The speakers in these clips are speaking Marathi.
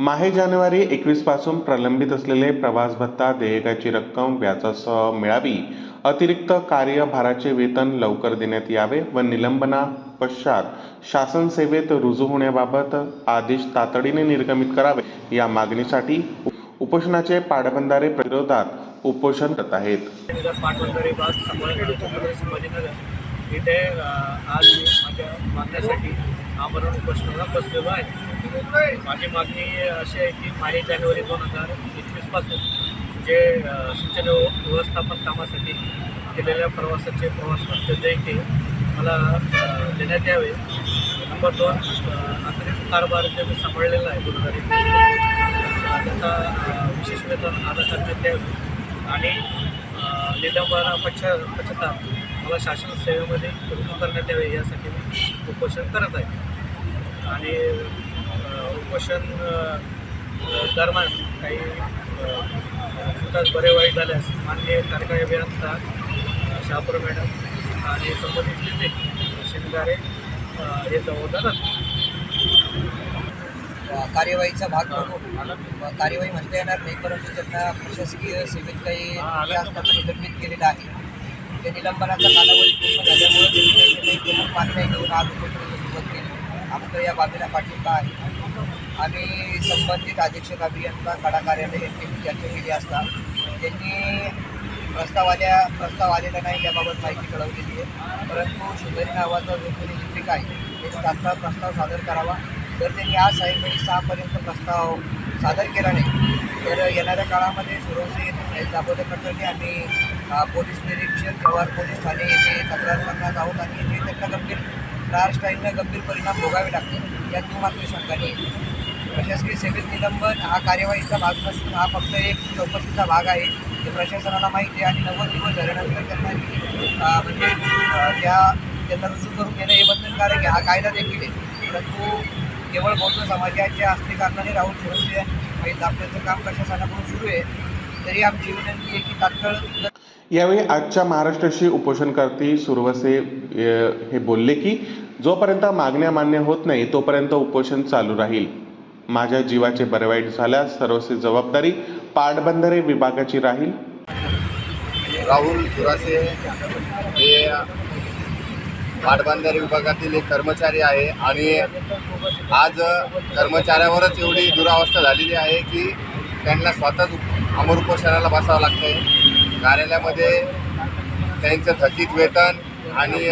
माहे जानेवारी एकवीसपासून प्रलंबित असलेले प्रवास भत्ता देयकाची रक्कम व्याजासह मिळावी अतिरिक्त कार्यभाराचे वेतन लवकर देण्यात यावे व निलंबना पश्चात शासन सेवेत रुजू होण्याबाबत आदेश तातडीने निर्गमित करावे या मागणीसाठी उपोषणाचे पाटबंधारे प्रतिरोधात उपोषण करत आहेत. पाटबंधारे इथे आज माझ्या मागण्यासाठी आमरण उपोषणाला बसलेलो आहे. माझी मागणी अशी आहे की माहे जानेवारी दोन हजार एकवीसपासून जे अ, सिंचन व्यवस्थापन कामासाठी केलेल्या प्रवासाचे प्रवास खर्च देयके मला देण्यात यावे. नंबर दोन अ, अतिरिक्त कारभार जे मी सांभाळलेला आहे दोन हजार एकवीस त्याचा विशेष वेतन आता करण्यात यावे. आणि अ, निलंबना पश्चा मला शासन सेवेमध्ये रुजू करण्यात यावे यासाठी मी उपोषण करत आहे. आणि उपोषण दरम्यान काही विकास बरे वाईट झाल्यास माननीय कार्यकारी अभियंता शहापूर मॅडम आणि संबंधित शिंगारे अ, हे जबाबदार असतील. कार्यवाहीचा भाग म्हणून कार्यवाही म्हणता येणार नाही परंतु त्यांना प्रशासकीय सेवेत काही निलंबित केलेलं आहे. त्या निलंबनाचा कालावधी पूर्ण झाल्यामुळे त्यांनी काही काही प्रमुख मागण्या घेऊन आज उपोषणाला सुरुवात केली. आमचं या बाबीला पाठिंबा आहे. आम्ही संबंधित अधीक्षक अभियंता कडा कार्यालय यांची चर्चा केली असता त्यांनी प्रस्ताव आल्या प्रस्ताव आलेला नाही याबाबत माहिती कळवलेली आहे. परंतु सुंदरी नावाचा जो कोणी लिपिक आहे त्याचा तात्काळ प्रस्ताव सादर करावा. जर त्यांनी आज सायंकाळी सहापर्यंत प्रस्ताव सादर केला नाही तर येणाऱ्या काळामध्ये सुरवसे येथील दाभोदर प्रकरणी आम्ही पोलीस निरीक्षक जव्हार पोलीस ठाणे येथे तक्रार करण्यात आहोत आणि येथे त्यांना गंभीर महाराष्ट्राईनं गंभीर परिणाम भोगावे लागतील यात मात्र शंका नाही. प्रशासकीय सेवेत निलंबन हा कार्यवाहीचा भाग नसून हा फक्त एक चौकशीचा भाग आहे. ते प्रशासनाला माहिती आहे आणि नव्वद दिवस झाल्यानंतर त्यांना म्हणजे त्या त्यांना रुजू करून घेणं हे बंधनकारक आहे. हा कायदा देखील आहे. परंतु केवळ बौद्ध समाजाच्या अस्थिकारणाने राहुल सुरक्षे काही दाबण्याचं काम प्रशासनाकडून सुरू आहे. तरी आमची विनंती आहे की तात्काळ यावेळी आजच्या महाराष्ट्राशी उपोषणकर्ते सुरवसे हे बोलले की जोपर्यंत मागण्या मान्य होत नाही तोपर्यंत उपोषण चालू राहील. माझ्या जीवाचे बरे वाईट झाल्यास सर्वस्वी जबाबदारी पाटबंधारे विभागाची राहील. राहुल सुरासे हे पाटबंधारे विभागातील एक कर्मचारी आहे आणि आज कर्मचाऱ्यावरच एवढी दुरावस्था झालेली आहे की त्यांना स्वतःच अमर उपोषणाला बसावं लागते कार्यालयामध्ये त्यांचं थकीत वेतन आणि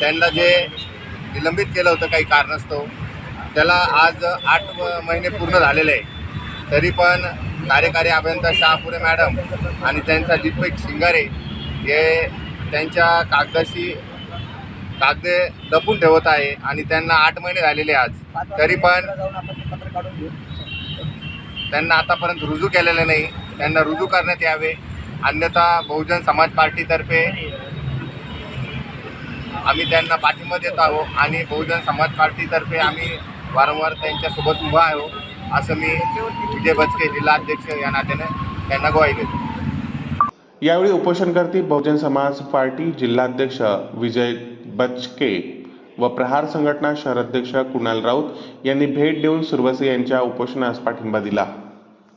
त्यांना जे निलंबित केलं होतं काही कारणास्तव त्याला आज आठ महिने पूर्ण झालेले आहे. तरी पण कार्यकारी अभियंता शहापुरे मॅडम आणि त्यांचा जितपेक शिंगारे हे त्यांच्या कागदाशी कागदे लपून ठेवत आहे आणि त्यांना आठ महिने झालेले आज. तरी पण त्यांना आतापर्यंत रुजू केलेलं नाही. त्यांना रुजू करण्यात यावे. अन्यथा बहुजन समाज पार्टीतर्फे आम्ही त्यांना पाठिंबा देत आहोत आणि बहुजन समाज पार्टीतर्फे आम्ही वारंवार त्यांच्यासोबत उभा आहोत हो. असं मी विजय बचके जिल्हाध्यक्ष या नात्याने त्यांना ग्वाही देतो. यावेळी उपोषणकर्ते बहुजन समाज पार्टी जिल्हाध्यक्ष विजय बचके व प्रहार संघटना शहराध्यक्ष कुणाल राऊत यांनी भेट देऊन सुरवसे यांच्या उपोषणास पाठिंबा दिला.